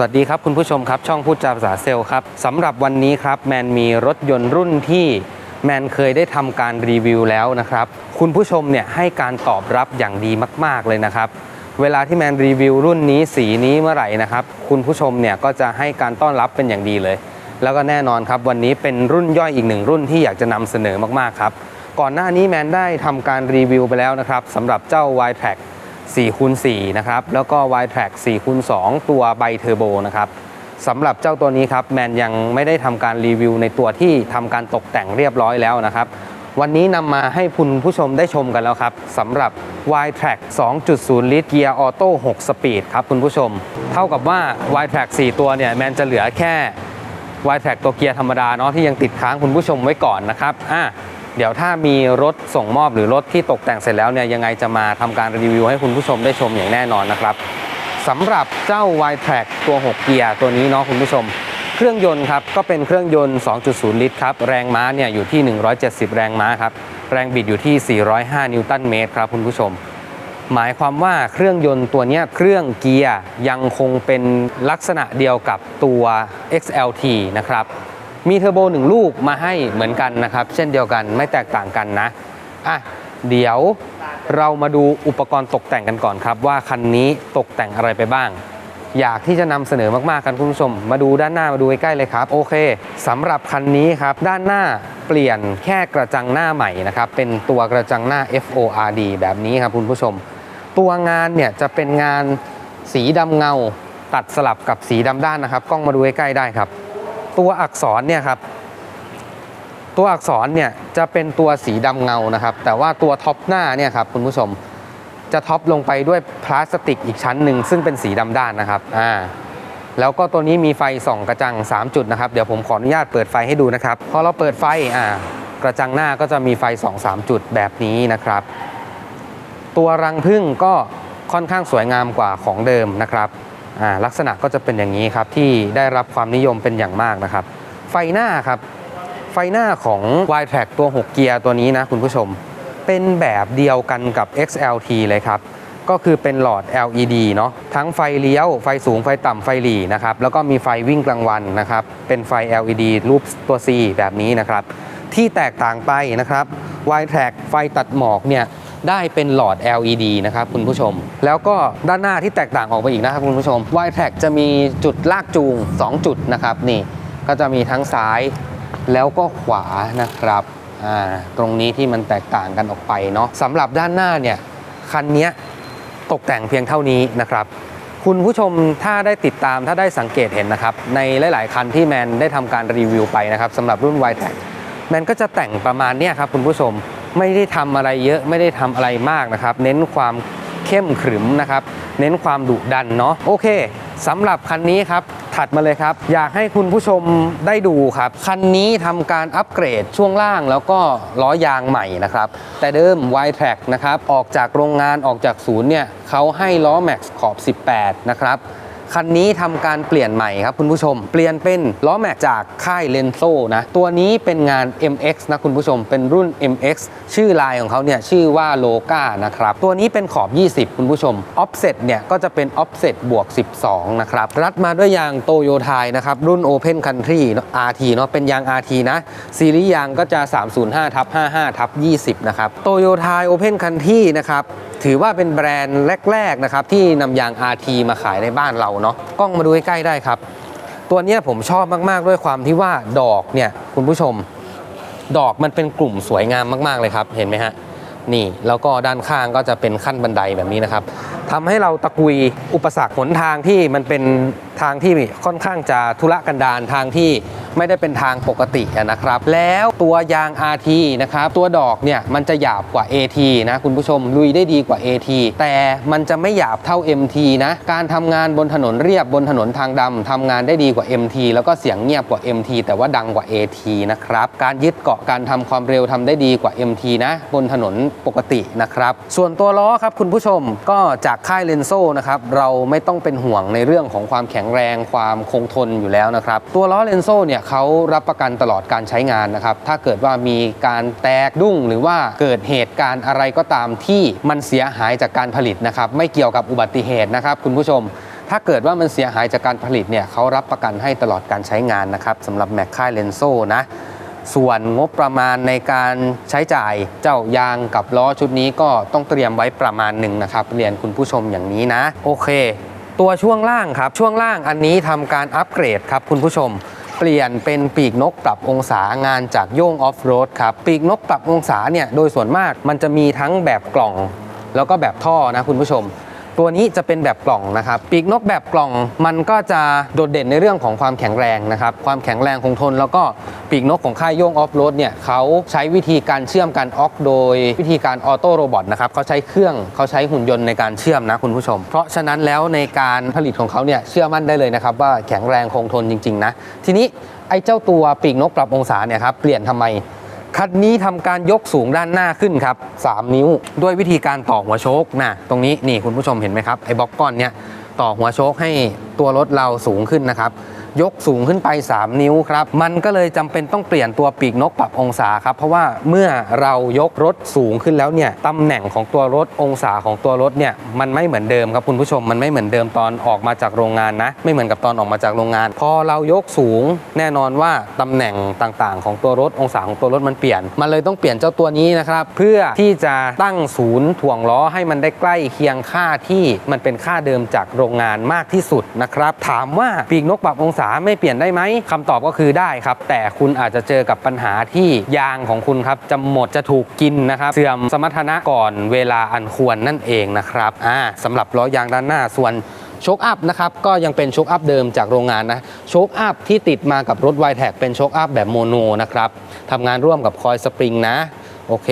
สวัสดีครับคุณผู้ชมครับ ช่องพูดจาภาษาเซลล์ครับสำหรับวันนี้ครับแมนมีรถยนต์รุ่นที่แมนเคยได้ทำการรีวิวแล้วนะครับ คุณผู้ชมเนี่ยให้การตอบรับอย่างดีมาก ๆเลยนะครับ เวลาที่แมนรีวิวรุ่นนี้สีนี้เมื่อไหร่นะครับ คุณผู้ชมเนี่ยก็จะให้การต้อนรับเป็นอย่างดีเลย แล้วก็แน่นอนครับวันนี้เป็นรุ่นย่อยอีกหนึ่งรุ่นที่อยากจะนำเสนอมากๆครับก่อนหน้านี้แมนได้ทำการรีวิวไปแล้วนะครับสำหรับเจ้า y t r a c 4คูณ4นะครับ แล้วก็ y t r a c 4คูณ2ตัวไบเทอร์โบนะครับสำหรับเจ้าตัวนี้ครับแมนยังไม่ได้ทำการรีวิวในตัวที่ทำการตกแต่งเรียบร้อยแล้วนะครับ วันนี้นำมาให้คุณผู้ชมได้ชมกันแล้วครับสำหรับ y t r a c 2.0 ลิตรเกียร์ออโต้6สปีดครับคุณผู้ชม เท่ากับว่า y t r a c 4 ตัวเนี่ยแมนจะเหลือแค่ y t r a c ตัวเกียร์ธรรมดาเนาะที่ยังติดค้างคุณผู้ชมไว้ก่อนนะครับอะ เดี๋ยวถ้ามีรถส่งมอบหรือรถที่ตกแต่งเสร็จแล้วเนี่ยยังไงจะมาทำการรีวิวให้คุณผู้ชมได้ชมอย่างแน่นอนนะครับสำหรับเจ้า y t r a c ตัว 6 เกียร์ตัวนี้เนาะคุณผู้ชม เครื่องยนต์ครับก็เป็นเครื่องยนต์ 2.0 ลิตรครับแรงม้าเนี่ยอยู่ที่ 170 แรงม้าครับแรงบิดอยู่ที่ 405 นิวตันเมตรครับคุณผู้ชม หมายความว่าเครื่องยนต์ตัวนี้เครื่องเกียร์ยังคงเป็นลักษณะเดียวกับตัว XLT นะครับ มีเทอร์โบหนึ่งลูกมาให้เหมือนกันนะครับ เช่นเดียวกันไม่แตกต่างกันนะอะเดี๋ยวเรามาดูอุปกรณ์ตกแต่งกันก่อนครับ ว่าคันนี้ตกแต่งอะไรไปบ้าง อยากที่จะนำเสนอมากๆกันคุณผู้ชม มาดูด้านหน้ามาดูใกล้ๆเลยครับ โอเคสำหรับคันนี้ครับ ด้านหน้าเปลี่ยนแค่กระจังหน้าใหม่นะครับ เป็นตัวกระจังหน้า FORD แบบนี้ครับคุณผู้ชม ตัวงานเนี่ยจะเป็นงานสีดำเงา ตัดสลับกับสีดำด้านนะครับ กล้องมาดูใกล้ๆได้ครับ ตัวอักษรเนี่ยครับตัวอักษรเนี่ยจะเป็นตัวสีดำเงานะครับ แต่ว่าตัวท็อปหน้าเนี่ยครับคุณผู้ชมจะท็อปลงไปด้วยพลาสติกอีกชั้นหนึ่งซึ่งเป็นสีดำด้านนะครับอ่าแล้วก็ตัวนี้มีไฟส่องกระจัง 3 จุดนะครับ เดี๋ยวผมขออนุญาตเปิดไฟให้ดูนะครับ พอเราเปิดไฟอ่ากระจังหน้าก็จะมีไฟสอง3จุดแบบนี้นะครับ ตัวรังพึ่งก็ค่อนข้างสวยงามกว่าของเดิมนะครับ ลักษณะก็จะเป็นอย่างนี้ครับที่ได้รับความนิยมเป็นอย่างมากนะครับ ไฟหน้าครับ ไฟหน้าของ y t r a c ตัว 6 เกียร์ตัวนี้นะคุณผู้ชม เป็นแบบเดียวกันกับ XLT เลยครับ ก็คือเป็นหลอด LED เนาะทั้งไฟเลี้ยวไฟสูงไฟต่ำไฟหลีนะครับแล้วก็มีไฟวิ่งกลางวันนะครับ เป็นไฟ LED รูปตัว C แบบนี้นะครับ ที่แตกต่างไปนะครับ y t r a c ไฟตัดหมอกเนี่ย ได้เป็นหลอด LED นะครับคุณผู้ชม แล้วก็ด้านหน้าที่แตกต่างออกไปอีกนะครับคุณผู้ชม y t r a c จะมีจุดลากจูง 2 จุดนะครับนี่ก็จะมีทั้งซ้ายแล้วก็ขวานะครับอ่าตรงนี้ที่มันแตกต่างกันออกไปเนาะสำหรับด้านหน้าเนี่ยคันเนี้ยตกแต่งเพียงเท่านี้นะครับคุณผู้ชมถ้าได้ติดตามถ้าได้สังเกตเห็นนะครับ ในหลาย ๆ คันที่แมนได้ทำการรีวิวไปนะครับสำหรับรุ่น y t r a c แมนก็จะแต่งประมาณนี้ครับคุณผู้ชม ไม่ได้ทำอะไรเยอะไม่ได้ทำอะไรมากนะครับ เน้นความเข้มขรึมนะครับ เน้นความดุดันเนาะโอเคสำหรับคันนี้ครับ ถัดมาเลยครับ อยากให้คุณผู้ชมได้ดูครับ คันนี้ทำการอัปเกรดช่วงล่างแล้วก็ล้อยางใหม่นะครับ แต่เดิม y t r a c นะครับ ออกจากโรงงานออกจากศูนย์เนี่ยเขาให้ล้อ Max ขอบ 18 นะครับ คันนี้ทำการเปลี่ยนใหม่ครับคุณผู้ชม เปลี่ยนเป็นล้อแม็กจากค่ายเลนโซนะตัวนี้เป็นงาน MX นะคุณผู้ชม เป็นรุ่น MX ชื่อลายของเขาเนี่ยชื่อว่าโลกานะครับตัวนี้เป็นขอบ 20 คุณผู้ชม Offset เนี่ยก็จะเป็น Offset บวก 12 นะครับ รัดมาด้วยยางโตโยไทยนะครับ รุ่น Open Country RT เนาะเป็นยาง RT นะ ซีรีส์ยางก็จะ 305ทับ55ทับ20 นะครับโตโยไทย Open Country นะครับถือว่าเป็นแบรนด์แรกๆนะครับที่นำยาง RT มาขายในบ้านเราเนาะกล้องมาดูใกล้ๆได้ครับ ตัวนี้ผมชอบมากๆด้วยความที่ว่าดอกเนี่ยคุณผู้ชม ดอกมันเป็นกลุ่มสวยงามมากๆเลยครับ เห็นไหมฮะ นี่แล้วก็ด้านข้างก็จะเป็นขั้นบันไดแบบนี้นะครับทำให้เราตะกุยอุปสรรคหนทางที่มันเป็นทางที่ค่อนข้างจะทุรกันดารทางที่ไม่ได้เป็นทางปกตินะครับ แล้วตัวยาง RT นะครับตัวดอกเนี่ยมันจะหยาบกว่า AT นะคุณผู้ชมลุยได้ดีกว่า AT แต่มันจะไม่หยาบเท่า MT นะการทำงานบนถนนเรียบบนถนนทางดำทำงานได้ดีกว่า MT แล้วก็เสียงเงียบกว่า MT แต่ว่าดังกว่า AT นะครับการยึดเกาะการทำความเร็วทำได้ดีกว่า MT นะบนถนนปกตินะครับ ส่วนตัวล้อครับคุณผู้ชมก็จากค่ายเลนโซนะครับเราไม่ต้องเป็นห่วงในเรื่องของความแข็งแรงความคงทนอยู่แล้วนะครับตัวล้อเลนโซเนี่ยเขารับประกันตลอดการใช้งานนะครับถ้าเกิดว่ามีการแตกดุ้งหรือว่าเกิดเหตุการณ์อะไรก็ตามที่มันเสียหายจากการผลิตนะครับไม่เกี่ยวกับอุบัติเหตุนะครับคุณผู้ชมถ้าเกิดว่ามันเสียหายจากการผลิตเนี่ยเขารับประกันให้ตลอดการใช้งานนะครับสำหรับแม็กค่ายเลนโซนะ ส่วนงบประมาณในการใช้จ่ายเจ้ายางกับล้อชุดนี้ก็ต้องเตรียมไว้ประมาณหนึ่งนะครับ เรียนคุณผู้ชมอย่างนี้นะ โอเค ตัวช่วงล่างครับ ช่วงล่างอันนี้ทำการอัปเกรดครับคุณผู้ชมเปลี่ยนเป็นปีกนกปรับองศางานจากโย่งออฟโรดครับปีกนกปรับองศาเนี่ยโดยส่วนมากมันจะมีทั้งแบบกล่อง แล้วก็แบบท่อนะคุณผู้ชม ตัวนี้จะเป็นแบบกล่องนะครับปีกนกแบบกล่องมันก็จะโดดเด่นในเรื่องของความแข็งแรงนะครับความแข็งแรงคงทน แล้วก็ปีกนกของค่ายโย่งออฟโรดเนี่ยเขาใช้วิธีการเชื่อมกันออกโดยวิธีการออโต้โรบอทนะครับเขาใช้เครื่องเขาใช้หุ่นยนต์ในการเชื่อมนะคุณผู้ชม เพราะฉะนั้นแล้วในการผลิตของเขาเนี่ยเชื่อมั่นได้เลยนะครับว่าแข็งแรงคงทนจริงๆนะทีนี้ไอ้เจ้าตัวปีกนกปรับองศาเนี่ยครับเปลี่ยนทำไม คันนี้ทำการยกสูงด้านหน้าขึ้นครับ 3 นิ้ว ด้วยวิธีการต่อหัวโชคนะตรงนี้นี่คุณผู้ชมเห็นไหมครับไอ้บล็อกก้อนเนี้ยต่อหัวโชคให้ตัวรถเราสูงขึ้นนะครับ ยกสูงขึ้นไป 3 นิ้วครับ มันก็เลยจำเป็นต้องเปลี่ยนตัวปีกนกปรับองศาครับ เพราะว่าเมื่อเรายกรถสูงขึ้นแล้วเนี่ยตำแหน่งของตัวรถองศาของตัวรถเนี่ยมันไม่เหมือนเดิมครับคุณผู้ชมมันไม่เหมือนเดิมตอนออกมาจากโรงงานนะ ไม่เหมือนกับตอนออกมาจากโรงงาน พอเรายกสูงแน่นอนว่าตำแหน่งต่างๆ ของตัวรถองศาของตัวรถมันเปลี่ยน มันเลยต้องเปลี่ยนเจ้าตัวนี้นะครับเพื่อที่จะตั้งศูนย์ถ่วงล้อให้มันได้ใกล้เคียงค่าที่มันเป็นค่าเดิมจากโรงงานมากที่สุดนะครับถามว่าปีกนกปรับองศาไม่เปลี่ยนได้ไหมคำตอบก็คือได้ครับ แต่คุณอาจจะเจอกับปัญหาที่ยางของคุณครับจะหมดจะถูกกินนะครับ เสื่อมสมรรถนะก่อนเวลาอันควรนั่นเองนะครับอ่าสำหรับล้อยางด้านหน้าส่วนโชคอัพนะครับก็ยังเป็นโชคอัพเดิมจากโรงงานนะโชคอัพที่ติดมากับรถ y t แท็เป็นโชคอัพแบบโมโนนะครับทำงานร่วมกับคอยสปริงนะโอเค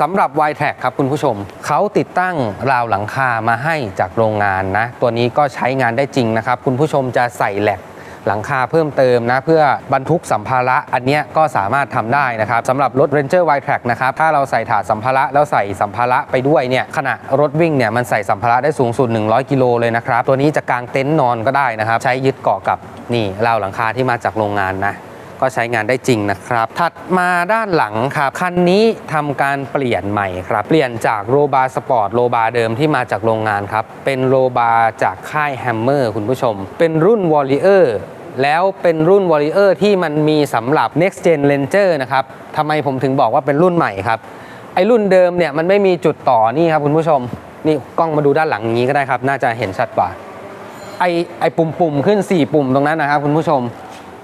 สำหรับ y t แทครับคุณผู้ชม เขาติดตั้งราวหลังคามาให้จากโรงงานนะ ตัวนี้ก็ใช้งานได้จริงนะครับ คุณผู้ชมจะใส่แหลก หลังคาเพิ่มเติมนะเพื่อบรรทุกสัมภาระอันนี้ก็สามารถทำได้นะครับสำหรับรถ Ranger y t r a c นะครับถ้าเราใส่ถาดสัมภาระแล้วใส่สัมภาระไปด้วยเนี่ยขณะรถวิ่งเนี่ยมันใส่สัมภาระได้สูงสุด 100 กิโลเลยนะครับ ตัวนี้จะกางเต็นท์นอนก็ได้นะครับ ใช้ยึดเกาะกับนี่ราวหลังคาที่มาจากโรงงานนะก็ใช้งานได้จริงนะครับ ถัดมาด้านหลังครับ คันนี้ทำการเปลี่ยนใหม่ครับ เปลี่ยนจากโรบาสปอร์ตโรบาเดิมที่มาจากโรงงานครับ เป็นโรบาจากค่ายแฮมเมอร์คุณผู้ชม เป็นรุ่น Warrior แล้วเป็นรุ่น Warrior ที่มันมีสำหรับ Next Gen Ranger นะครับทำไมผมถึงบอกว่าเป็นรุ่นใหม่ครับ ไอรุ่นเดิมเนี่ยมันไม่มีจุดต่อนี่ครับคุณผู้ชม นี่กล้องมาดูด้านหลังนี้ก็ได้ครับ น่าจะเห็นชัดกว่า ไอไอปุ่มปุ่มขึ้น 4 ปุ่มตรงนั้นนะครับคุณผู้ชม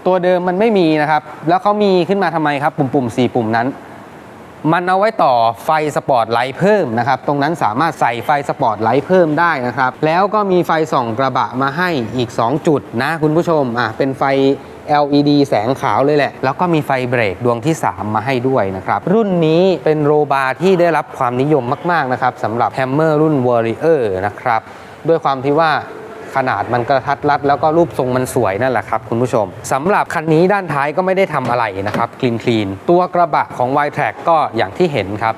ตัวเดิมมันไม่มีนะครับ แล้วเขามีขึ้นมาทำไมครับ ปุ่มปุ่ม4ปุ่มนั้น มันเอาไว้ต่อไฟสปอตไลท์เพิ่มนะครับ ตรงนั้นสามารถใส่ไฟสปอตไลท์เพิ่มได้นะครับ แล้วก็มีไฟส่องกระบะมาให้อีก 2 จุดนะคุณผู้ชมอะเป็นไฟ LED แสงขาวเลยแหละ แล้วก็มีไฟเบรกดวงที่ 3 มาให้ด้วยนะครับ รุ่นนี้เป็นโรบาที่ได้รับความนิยมมาก ๆ นะครับสำหรับ Hammer รุ่น Warrior นะครับ ด้วยความที่ว่า ขนาดมันกระทัดรัดแล้วก็รูปทรงมันสวยนั่นแหละครับคุณผู้ชมสำหรับคันนี้ด้านท้ายก็ไม่ได้ทำอะไรนะครับคลีนคลีนตัวกระบะของ y t r a c ก็อย่างที่เห็นครับ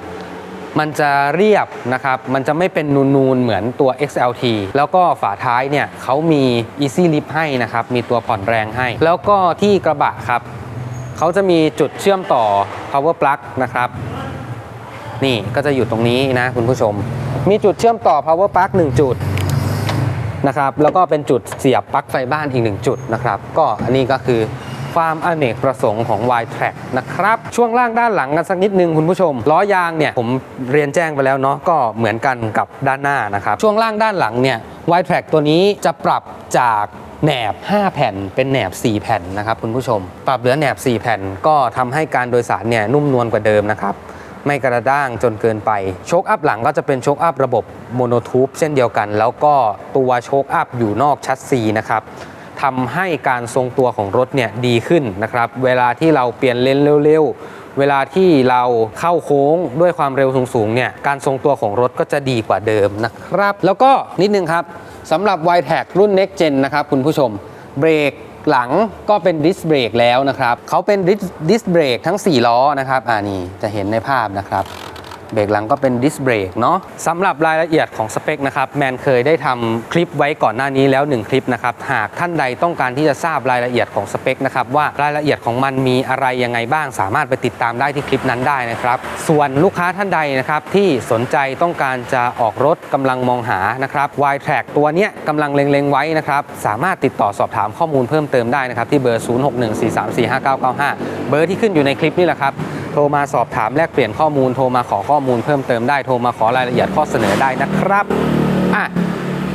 มันจะเรียบนะครับ มันจะไม่เป็นนูนๆ เหมือนตัว XLT แล้วก็ฝาท้ายเนี่ยเขามี Easy Lift ให้นะครับ มีตัวผ่อนแรงให้ แล้วก็ที่กระบะครับ เขาจะมีจุดเชื่อมต่อ power plug นะครับ นี่ก็จะอยู่ตรงนี้นะคุณผู้ชม มีจุดเชื่อมต่อ power plug 1 จุด นะครับแล้วก็เป็นจุดเสียบปลั๊กไฟบ้านอีกหนึ่งจุดนะครับก็อันนี้ก็คือความอเนกประสงค์ของ y t r a c นะครับ ช่วงล่างด้านหลังกันสักนิดนึงคุณผู้ชม ล้อยางเนี่ยผมเรียนแจ้งไปแล้วเนาะก็เหมือนกันกับด้านหน้านะครับ ช่วงล่างด้านหลังเนี่ย y t r a c ตัวนี้จะปรับจากแหนบ 5 แผ่น เป็นแหนบ 4 แผ่นนะครับคุณผู้ชม ปรับเหลือแหนบ 4 แผ่นก็ทำให้การโดยสารเนี่ยนุ่มนวลกว่าเดิมนะครับ ไม่กระด้างจนเกินไป โชคอัพหลังก็จะเป็นโชคอัพระบบโมโนทูบเช่นเดียวกัน แล้วก็ตัวโชคอัพอยู่นอกชัดซีนะครับทำให้การทรงตัวของรถเนี่ยดีขึ้นนะครับ เวลาที่เราเปลี่ยนเลนเร็วๆ เวลาที่เราเข้าโค้งด้วยความเร็วสูงๆเนี่ยการทรงตัวของรถก็จะดีกว่าเดิมนะครับ แล้วก็นิดนึงครับสำหรับ y t a g รุ่น Next Gen นะครับคุณผู้ชมเบรก หลังก็เป็นดิสเบรกแล้วนะครับเขาเป็นดิสเบรกทั้ง 4 ล้อนะครับอ่านี่จะเห็นในภาพนะครับ เบรกหลังก็เป็นดิสเบรกเนาะสำหรับรายละเอียดของสเปคนะครับแมนเคยได้ทำคลิปไว้ก่อนหน้านี้แล้ว 1 คลิปนะครับหากท่านใดต้องการที่จะทราบรายละเอียดของสเปคนะครับว่ารายละเอียดของมันมีอะไรยังไงบ้าง สามารถไปติดตามได้ที่คลิปนั้นได้นะครับ ส่วนลูกค้าท่านใดนะครับที่สนใจต้องการจะออกรถกำลังมองหานะครับ y t r a c k ตัวเนี้ยกำลังเล็งๆไว้นะครับสามารถติดต่อสอบถามข้อมูลเพิ่มเติมได้นะครับที่เบอร์ 0614345995 เบอร์ที่ขึ้นอยู่ในคลิปนี่แหละครับ โทรมาสอบถามแลกเปลี่ยนข้อมูล โทรมาขอข้อมูลเพิ่มเติมได้ โทรมาขอรายละเอียดข้อเสนอได้นะครับอะ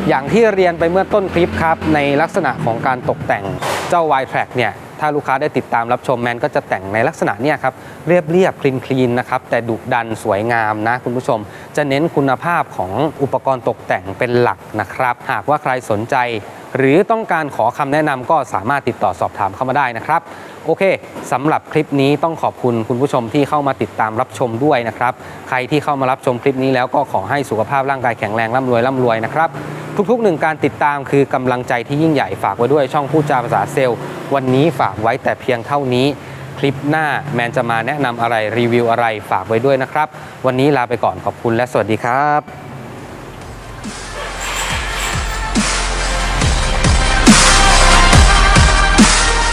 อย่างที่เรียนไปเมื่อต้นคลิปครับ ในลักษณะของการตกแต่งเจ้า y t r a c k เนี่ย ถ้าลูกค้าได้ติดตามรับชมแมนก็จะแต่งในลักษณะเนี่ยครับ เรียบเรียบคลีนคลีนนะครับ แต่ดุดันสวยงามนะคุณผู้ชม จะเน้นคุณภาพของอุปกรณ์ตกแต่งเป็นหลักนะครับ หากว่าใครสนใจ หรือต้องการขอคำแนะนำก็สามารถติดต่อสอบถามเข้ามาได้นะครับ โอเคสำหรับคลิปนี้ต้องขอบคุณคุณผู้ชมที่เข้ามาติดตามรับชมด้วยนะครับ ใครที่เข้ามารับชมคลิปนี้แล้วก็ขอให้สุขภาพร่างกายแข็งแรงร่ำรวยร่ำรวยนะครับทุกๆหนึ่งการติดตามคือกำลังใจที่ยิ่งใหญ่ฝากไว้ด้วยช่องพูดจาภาษาเซลล์ วันนี้ฝากไว้แต่เพียงเท่านี้ คลิปหน้าแมนจะมาแนะนำอะไรรีวิวอะไรฝากไว้ด้วยนะครับ วันนี้ลาไปก่อนขอบคุณและสวัสดีครับ